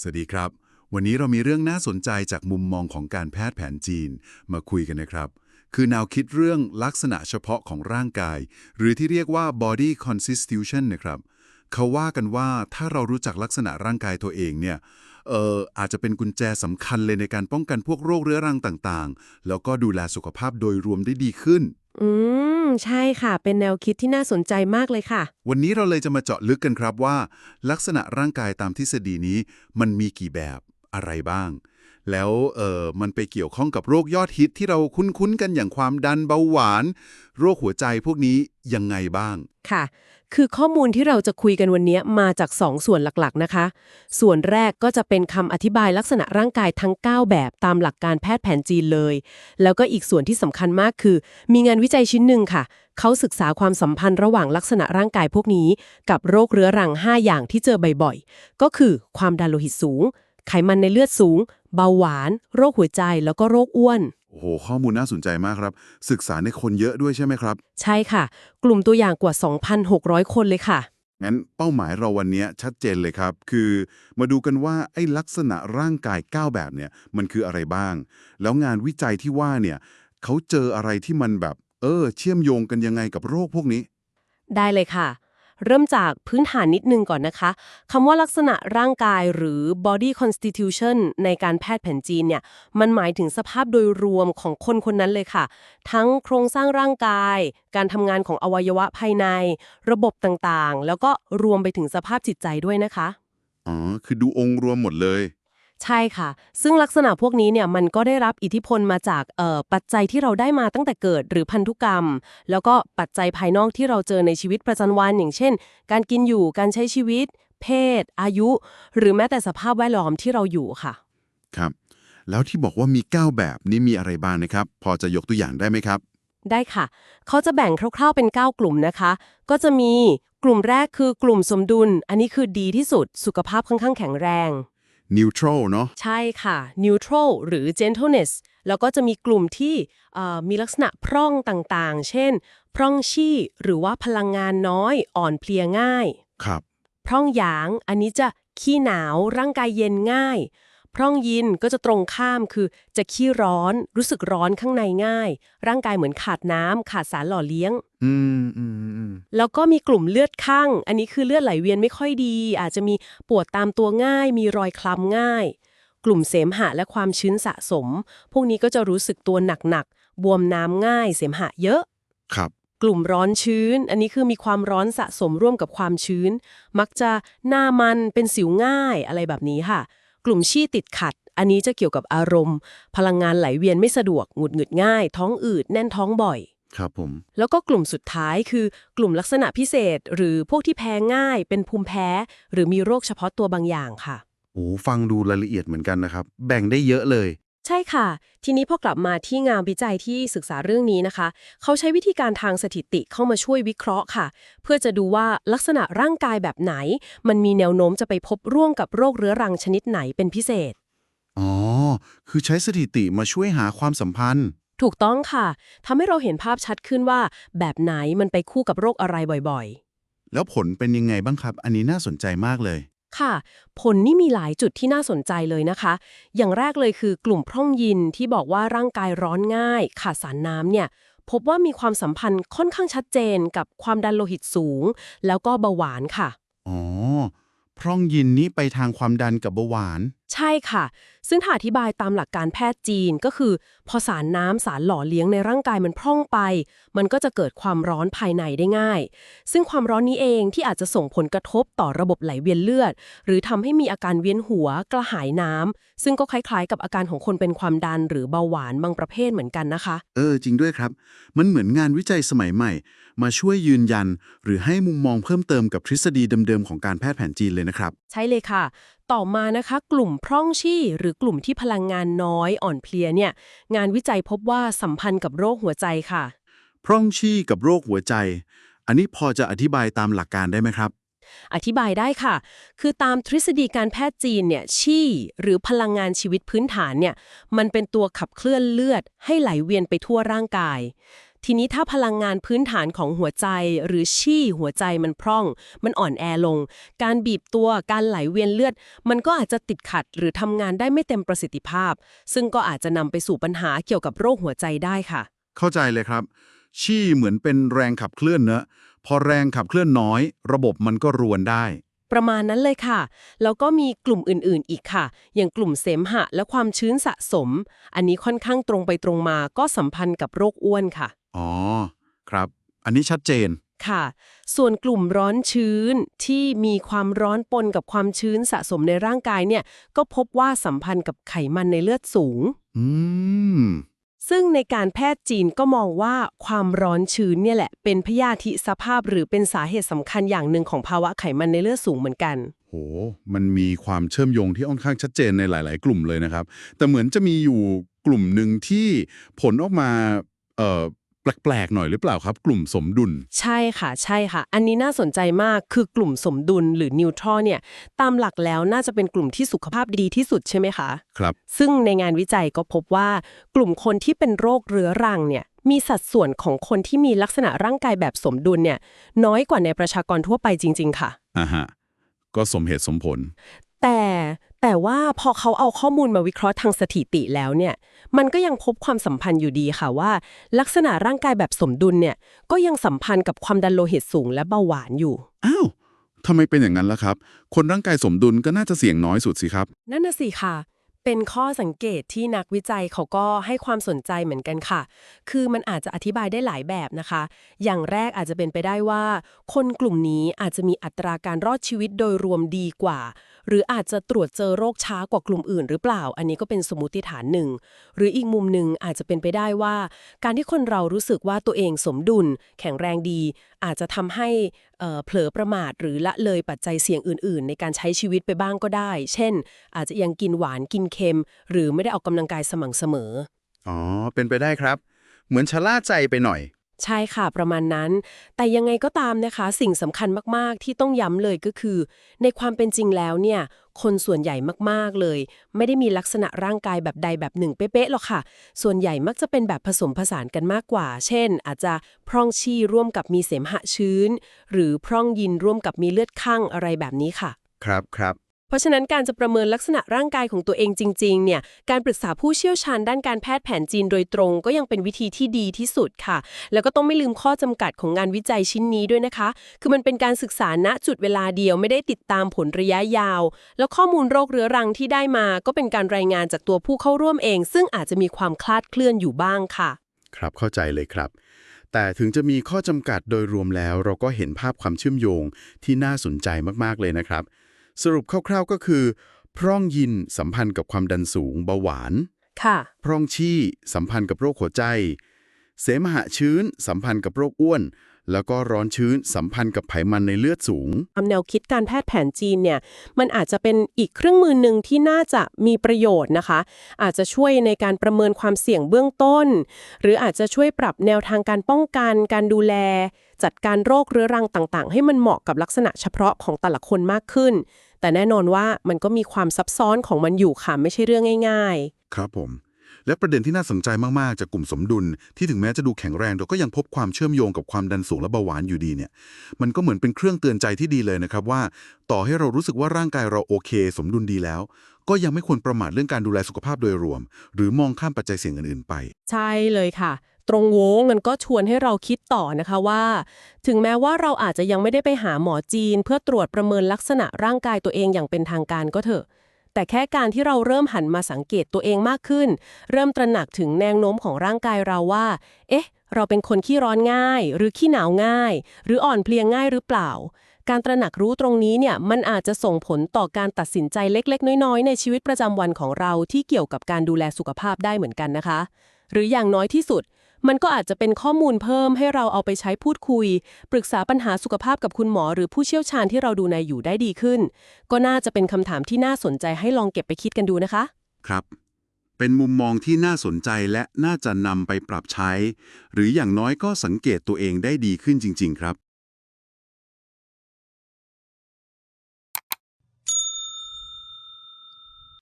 สวัสดีครับ วันนี้เรามีเรื่องน่าสนใจจากมุมมองของการแพทย์แผนจีนมาคุยกันนะครับ คือแนวคิดเรื่องลักษณะเฉพาะของร่างกาย หรือที่เรียกว่า body constitution นะครับ เขาว่ากันว่าถ้าเรารู้จักลักษณะร่างกายตัวเองเนี่ยเอ่ออาจจะเป็นกุญแจสำคัญเลยในการป้องกันพวกโรคเรื้อรังต่างๆ แล้วก็ดูแลสุขภาพโดยรวมได้ดีขึ้น อืม ใช่ค่ะ เป็นแนวคิดที่น่าสนใจมากเลยค่ะ วันนี้เราเลยจะมาเจาะลึกกันครับว่า ลักษณะร่างกายตามทฤษฎีนี้มันมีกี่แบบอะไรบ้าง แล้วเออมันไปเกี่ยวข้องกับโรคยอดฮิตที่เราคุ้นๆกันอย่างความดันเบาหวาน โรคหัวใจพวกนี้ยังไงบ้างค่ะ คือข้อมูลที่เราจะคุยกันวันนี้มาจาก2ส่วนหลักๆนะคะ ส่วนแรกก็จะเป็นคำอธิบายลักษณะร่างกายทั้ง 9 แบบตามหลักการแพทย์แผนจีนเลย แล้วก็อีกส่วนที่สำคัญมากคือ มีงานวิจัยชิ้นหนึ่งค่ะเขาศึกษาความสัมพันธ์ระหว่างลักษณะร่างกายพวกนี้ กับโรคเรื้อรัง 5 อย่างที่เจอบ่อยๆ ก็คือความดันโลหิตสูง ไขมันในเลือดสูง เบาหวาน โรคหัวใจแล้วก็โรคอ้วน โอ้โห ข้อมูลน่าสนใจมากครับ ศึกษาในคนเยอะด้วยใช่ไหมครับ ใช่ค่ะ กลุ่มตัวอย่างกว่า 2,600 คนเลยค่ะ งั้นเป้าหมายเราวันนี้ชัดเจนเลยครับ คือมาดูกันว่าไอ้ลักษณะร่างกาย 9 แบบเนี่ยมันคืออะไรบ้าง แล้วงานวิจัยที่ว่าเนี่ยเขาเจออะไรที่มันแบบ เออ เชื่อมโยงกันยังไงกับโรคพวกนี้ ได้เลยค่ะ เริ่มจากพื้นฐานนิดนึงก่อนนะคะคำว่าลักษณะร่างกายหรือ body constitution ในการแพทย์แผนจีนเนี่ยมันหมายถึงสภาพโดยรวมของคนคนนั้นเลยค่ะ ทั้งโครงสร้างร่างกาย การทำงานของอวัยวะภายใน ระบบต่างๆ แล้วก็รวมไปถึงสภาพจิตใจด้วยนะคะ อ๋อ คือดูองค์รวมหมดเลย ใช่ค่ะ ซึ่งลักษณะพวกนี้เนี่ยมันก็ได้รับอิทธิพลมาจากเอ่อปัจจัยที่เราได้มาตั้งแต่เกิดหรือพันธุกรรม แล้วก็ปัจจัยภายนอกที่เราเจอในชีวิตประจำวันอย่างเช่น การกินอยู่การใช้ชีวิต เพศ อายุ หรือแม้แต่สภาพแวดล้อมที่เราอยู่ค่ะ ครับ แล้วที่บอกว่ามี 9 แบบนี้มีอะไรบ้างนะครับ พอจะยกตัวอย่างได้ไหมครับ ได้ค่ะ เขาจะแบ่งคร่าวๆเป็น 9 กลุ่มนะคะ ก็จะมีกลุ่มแรกคือกลุ่มสมดุล อันนี้คือดีที่สุดสุขภาพค่อนข้างแข็งแรง neutral เนาะใช่ค่ะ neutral หรือ gentleness แล้วก็จะมีกลุ่มที่เอ่อมีลักษณะพร่องต่างๆ เช่น พร่องชี่หรือว่าพลังงานน้อยอ่อนเพลียง่าย ครับ พร่องหยาง อันนี้จะขี้หนาวร่างกายเย็นง่าย พร่องยินก็จะตรงข้ามคือจะขี้ร้อน รู้สึกร้อนข้างในง่าย ร่างกายเหมือนขาดน้ำขาดสารหล่อเลี้ยง อืมอืมอืมแล้วก็มีกลุ่มเลือดข้าง อันนี้คือเลือดไหลเวียนไม่ค่อยดี อาจจะมีปวดตามตัวง่าย มีรอยคล้ำง่าย กลุ่มเสมหะและความชื้นสะสม พวกนี้ก็จะรู้สึกตัวหนักๆบวมน้ำง่าย เสมหะเยอะครับกลุ่มร้อนชื้น อันนี้คือมีความร้อนสะสมร่วมกับความชื้น มักจะหน้ามันเป็นสิวง่ายอะไรแบบนี้ค่ะ กลุ่มชี่ติดขัด อันนี้จะเกี่ยวกับอารมณ์ พลังงานไหลเวียนไม่สะดวกหงุดหงิดง่าย ท้องอืดแน่นท้องบ่อย ครับผม แล้วก็กลุ่มสุดท้ายคือกลุ่มลักษณะพิเศษ หรือพวกที่แพ้ง่าย เป็นภูมิแพ้ หรือมีโรคเฉพาะตัวบางอย่างค่ะ โอ้ฟังดูรายละเอียดเหมือนกันนะครับ แบ่งได้เยอะเลย ใช่ค่ะ ทีนี้พอกลับมาที่งานวิจัยที่ศึกษาเรื่องนี้นะคะ เขาใช้วิธีการทางสถิติเข้ามาช่วยวิเคราะห์ค่ะ เพื่อจะดูว่าลักษณะร่างกายแบบไหน มันมีแนวโน้มจะไปพบร่วมกับโรคเรื้อรังชนิดไหนเป็นพิเศษ อ๋อ คือใช้สถิติมาช่วยหาความสัมพันธ์ ถูกต้องค่ะทำให้เราเห็นภาพชัดขึ้นว่า แบบไหนมันไปคู่กับโรคอะไรบ่อยๆแล้วผลเป็นยังไงบ้างครับ อันนี้น่าสนใจมากเลย ค่ะ ผลนี่มีหลายจุดที่น่าสนใจเลยนะคะ อย่างแรกเลยคือกลุ่มพร่องยินที่บอกว่าร่างกายร้อนง่าย ขาดสารน้ำเนี่ย พบว่ามีความสัมพันธ์ค่อนข้างชัดเจนกับความดันโลหิตสูง แล้วก็เบาหวานค่ะ อ๋อ พร่องยินนี้ไปทางความดันกับเบาหวาน ใช่ค่ะ ซึ่งถ้าอธิบายตามหลักการแพทย์จีนก็คือ พอสารน้ำสารหล่อเลี้ยงในร่างกายมันพร่องไป มันก็จะเกิดความร้อนภายในได้ง่าย ซึ่งความร้อนนี้เองที่อาจจะส่งผลกระทบต่อระบบไหลเวียนเลือด หรือทำให้มีอาการเวียนหัว กระหายน้ำซึ่งก็คล้ายๆ กับอาการของคนเป็นความดัน หรือเบาหวานบางประเภทเหมือนกันนะคะ เออจริงด้วยครับ มันเหมือนงานวิจัยสมัยใหม่ มาช่วยยืนยัน หรือให้มุมมองเพิ่มเติมกับทฤษฎีเดิมๆของการแพทย์แผนจีนเลยนะครับ ใช่เลยค่ะ ต่อมานะคะ กลุ่มพร่องชี่หรือกลุ่มที่พลังงานน้อยอ่อนเพลียเนี่ย งานวิจัยพบว่าสัมพันธ์กับโรคหัวใจค่ะ พร่องชี่กับโรคหัวใจ อันนี้พอจะอธิบายตามหลักการได้ไหมครับ อธิบายได้ค่ะ คือตามทฤษฎีการแพทย์จีนเนี่ยชี่หรือพลังงานชีวิตพื้นฐานเนี่ย มันเป็นตัวขับเคลื่อนเลือดให้ไหลเวียนไปทั่วร่างกาย ทีนี้ถ้าพลังงานพื้นฐานของหัวใจหรือชี่หัวใจมันพร่อง มันอ่อนแอลง การบีบตัวการไหลเวียนเลือด มันก็อาจจะติดขัดหรือทำงานได้ไม่เต็มประสิทธิภาพ ซึ่งก็อาจจะนำไปสู่ปัญหาเกี่ยวกับโรคหัวใจได้ค่ะ เข้าใจเลยครับ ชี่เหมือนเป็นแรงขับเคลื่อนเนอะพอแรงขับเคลื่อนน้อย ระบบมันก็รวนได้ ประมาณนั้นเลยค่ะ แล้วก็มีกลุ่มอื่นๆอีกค่ะ อย่างกลุ่มเสมหะและความชื้นสะสม อันนี้ค่อนข้างตรงไปตรงมาก็สัมพันธ์กับโรคอ้วนค่ะ อ๋อ ครับ อันนี้ชัดเจนค่ะ ส่วนกลุ่มร้อนชื้นที่มีความร้อนปนกับความชื้นสะสมในร่างกายเนี่ย ก็พบว่าสัมพันธ์กับไขมันในเลือดสูง อืม ซึ่งในการแพทย์จีนก็มองว่าความร้อนชื้นเนี่ยแหละเป็นพยาธิสภาพหรือเป็นสาเหตุสำคัญอย่างหนึ่งของภาวะไขมันในเลือดสูงเหมือนกัน โห มันมีความเชื่อมโยงที่ค่อนข้างชัดเจนในหลาย ๆ กลุ่มเลยนะครับ แต่เหมือนจะมีอยู่กลุ่มหนึ่งที่ผลออกมาเอ่อ แปลกๆหน่อยหรือเปล่าครับ กลุ่มสมดุล ใช่ค่ะ ใช่ค่ะ อันนี้น่าสนใจมากคือกลุ่มสมดุลหรือนิวทรอเนี่ย ตามหลักแล้วน่าจะเป็นกลุ่มที่สุขภาพดีที่สุดใช่ไหมคะ ครับ ซึ่งในงานวิจัยก็พบว่ากลุ่มคนที่เป็นโรคเรื้อรังเนี่ยมีสัดส่วนของคนที่มีลักษณะร่างกายแบบสมดุลเนี่ย น้อยกว่าในประชากรทั่วไปจริง ๆ ค่ะอ่าฮะก็สมเหตุสมผล แต่ แต่ว่าพอเขาเอาข้อมูลมาวิเคราะห์ทางสถิติแล้วเนี่ย มันก็ยังพบความสัมพันธ์อยู่ดีค่ะว่า ลักษณะร่างกายแบบสมดุลเนี่ย ก็ยังสัมพันธ์กับความดันโลหิตสูงและเบาหวานอยู่ อ้าวทำไมเป็นอย่างนั้นล่ะครับ คนร่างกายสมดุลก็น่าจะเสี่ยงน้อยสุดสิครับ นั่นน่ะสิค่ะ เป็นข้อสังเกตที่นักวิจัยเขาก็ให้ความสนใจเหมือนกันค่ะ คือมันอาจจะอธิบายได้หลายแบบนะคะ อย่างแรกอาจจะเป็นไปได้ว่า คนกลุ่มนี้อาจจะมีอัตราการรอดชีวิตโดยรวมดีกว่า หรืออาจจะตรวจเจอโรคช้ากว่ากลุ่มอื่นหรือเปล่า อันนี้ก็เป็นสมมติฐานหนึ่ง หรืออีกมุมหนึ่งอาจจะเป็นไปได้ว่า การที่คนเรารู้สึกว่าตัวเองสมดุล แข็งแรงดี อาจจะทำให้ เผลอประมาทหรือละเลยปัจจัยเสี่ยงอื่น ๆ ในการใช้ชีวิตไปบ้างก็ได้ เช่น อาจจะยังกินหวานกินเค็ม หรือไม่ได้ออกกำลังกายสม่ำเสมอ อ๋อ เป็นไปได้ครับ เหมือนชะล่าใจไปหน่อย ใช่ค่ะประมาณนั้น แต่ยังไงก็ตามนะคะ สิ่งสำคัญมากๆ ที่ต้องย้ำเลยก็คือ ในความเป็นจริงแล้วเนี่ย คนส่วนใหญ่มากๆเลย ไม่ได้มีลักษณะร่างกายแบบใดแบบหนึ่งเป๊ะๆหรอกค่ะ ส่วนใหญ่มักจะเป็นแบบผสมผสานกันมากกว่า เช่น อาจจะพร่องชีร่วมกับมีเสมหะชื้น หรือพร่องยินร่วมกับมีเลือดข้างอะไรแบบนี้ค่ะ ครับครับ ราะฉะนั้นการจะประเมินลักษณะร่างกายของตัวเองจริงๆเนี่ยการปรึกษาผู้เชี่ยวชาญด้านการแพทย์แผนจีนโดยตรง ก็ยังเป็นวิธีที่ดีที่สุดค่ะ แล้วก็ต้องไม่ลืมข้อจำกัดของงานวิจัยชิ้นนี้ด้วยนะคะ คือมันเป็นการศึกษาณจุดเวลาเดียวไม่ได้ติดตามผลระยะยาว แล้วข้อมูลโรคเรื้อรังที่ได้มา ก็เป็นการรายงานจากตัวผู้เข้าร่วมเอง ซึ่งอาจจะมีความคลาดเคลื่อนอยู่บ้างค่ะ ครับเข้าใจเลยครับแต่ถึงจะมีข้อจำกัดโดยรวมแล้ว เราก็เห็นภาพความเชื่อมโยงที่น่าสนใจมาก ๆ เลยนะครับ สรุปคร่าวๆก็คือ พร่องยินสัมพันธ์กับความดันสูงเบาหวาน ค่ะ พร่องชี่สัมพันธ์กับโรคหัวใจ เสมหะชื้นสัมพันธ์กับโรคอ้วน แล้วก็ร้อนชื้นสัมพันธ์กับไขมันในเลือดสูงตามแนวคิดการแพทย์แผนจีนเนี่ย มันอาจจะเป็นอีกเครื่องมือหนึ่งที่น่าจะมีประโยชน์นะคะ อาจจะช่วยในการประเมินความเสี่ยงเบื้องต้น หรืออาจจะช่วยปรับแนวทางการป้องกัน การดูแล จัดการโรคเรื้อรังต่าง ๆ ให้มันเหมาะกับลักษณะเฉพาะของแต่ละคนมากขึ้น แต่แน่นอนว่ามันก็มีความซับซ้อนของมันอยู่ค่ะไม่ใช่เรื่องง่ายครับผม และประเด็นที่น่าสนใจมากๆ จากกลุ่มสมดุล ที่ถึงแม้จะดูแข็งแรงแต่ก็ยังพบความเชื่อมโยงกับความดันสูงและเบาหวานอยู่ดีเนี่ย มันก็เหมือนเป็นเครื่องเตือนใจที่ดีเลยนะครับว่า ต่อให้เรารู้สึกว่าร่างกายเราโอเค สมดุลดีแล้ว ก็ยังไม่ควรประมาทเรื่องการดูแลสุขภาพโดยรวม หรือมองข้ามปัจจัยเสี่ยงอื่นๆไป ใช่เลยค่ะ ตรงโว้งมันก็ชวนให้เราคิดต่อนะคะว่า ถึงแม้ว่าเราอาจจะยังไม่ได้ไปหาหมอจีน เพื่อตรวจประเมินลักษณะร่างกายตัวเองอย่างเป็นทางการก็เถอะ แต่แค่การที่เราเริ่มหันมาสังเกตตัวเองมากขึ้น เริ่มตระหนักถึงแนวโน้มของร่างกายเราว่า เอ๊ะ เราเป็นคนขี้ร้อนง่าย หรือขี้หนาวง่าย หรืออ่อนเพลียงง่ายหรือเปล่า การตระหนักรู้ตรงนี้เนี่ยมันอาจจะส่งผลต่อการตัดสินใจเล็ก ๆ น้อย ๆ ในชีวิตประจำวันของเราที่เกี่ยวกับการดูแลสุขภาพได้เหมือนกันนะคะ หรืออย่างน้อยที่สุด มันก็อาจจะเป็นข้อมูลเพิ่มให้เราเอาไปใช้พูดคุย ปรึกษาปัญหาสุขภาพกับคุณหมอหรือผู้เชี่ยวชาญที่เราดูในอยู่ได้ดีขึ้น ก็น่าจะเป็นคำถามที่น่าสนใจให้ลองเก็บไปคิดกันดูนะคะ ครับ เป็นมุมมองที่น่าสนใจและน่าจะนำไปปรับใช้ หรืออย่างน้อยก็สังเกตตัวเองได้ดีขึ้นจริง ๆ ครับ